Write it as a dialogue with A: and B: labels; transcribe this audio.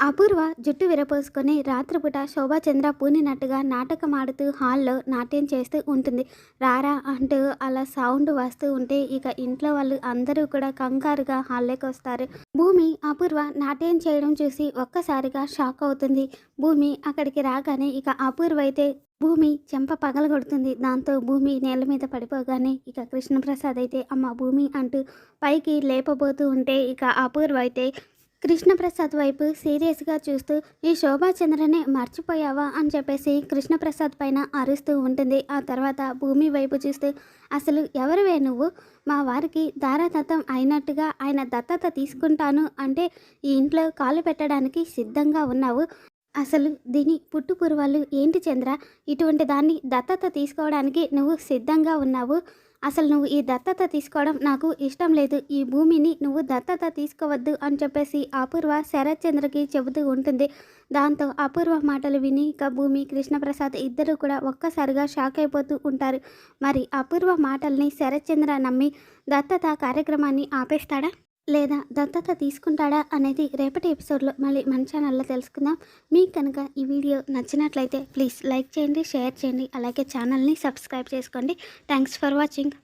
A: అపూర్వ జుట్టు విరపోసుకొని రాత్రిపూట శోభాచంద్ర పూనినట్టుగా నాటకం ఆడుతూ హాల్లో నాట్యం చేస్తూ ఉంటుంది. రారా అంటూ అలా సౌండ్ వస్తూ ఉంటే ఇక ఇంట్లో వాళ్ళు అందరూ కూడా కంగారుగా హాల్లోకి వస్తారు. భూమి అపూర్వ నాట్యం చేయడం చూసి ఒక్కసారిగా షాక్ అవుతుంది. భూమి అక్కడికి రాగానే ఇక అపూర్వ అయితే భూమి చెంప పగలగొడుతుంది. దాంతో భూమి నేల మీద పడిపోగానే ఇక కృష్ణప్రసాద్ అయితే అమ్మ భూమి అంటూ పైకి లేపబోతూ ఉంటే ఇక అపూర్వ అయితే కృష్ణప్రసాద్ వైపు సీరియస్గా చూస్తూ ఈ శోభాచంద్రని మర్చిపోయావా? అని చెప్పేసి కృష్ణప్రసాద్ పైన అరుస్తూ ఉంటుంది. ఆ తర్వాత భూమి వైపు చూస్తూ అసలు ఎవరివే నువ్వు? మా వారికి దారాదత్తం అయినట్టుగా ఆయన దత్తత తీసుకుంటాను అంటే ఈ ఇంట్లో కాలు పెట్టడానికి సిద్ధంగా ఉన్నావు. అసలు దీని పుట్టు పూర్వాలు ఏంటి చంద్ర? ఇటువంటి దాన్ని దత్తత తీసుకోవడానికి నువ్వు సిద్ధంగా ఉన్నావు. అసలు నువ్వు ఈ దత్తత తీసుకోవడం నాకు ఇష్టం లేదు. ఈ భూమిని నువ్వు దత్తత తీసుకోవద్దు అని చెప్పేసి అపూర్వ శరత్ చంద్రకి చెబుతూ ఉంటుంది. దాంతో అపూర్వ మాటలు విని ఇక భూమి కృష్ణప్రసాద్ ఇద్దరు కూడా ఒక్కసారిగా షాక్ అయిపోతూ ఉంటారు. మరి అపూర్వ మాటల్ని శరత్ చంద్ర నమ్మి దత్తత కార్యక్రమాన్ని ఆపేస్తాడా? లేదా దత్తత తీసుకుంటాడా అనేది రేపటి ఎపిసోడ్లో మళ్ళీ మన ఛానల్లో తెలుసుకుందాం. మీకు కనుక ఈ వీడియో నచ్చినట్లయితే ప్లీజ్ లైక్ చేయండి షేర్ చేయండి అలాగే ఛానల్ని సబ్స్క్రైబ్ చేసుకోండి. Thanks for watching.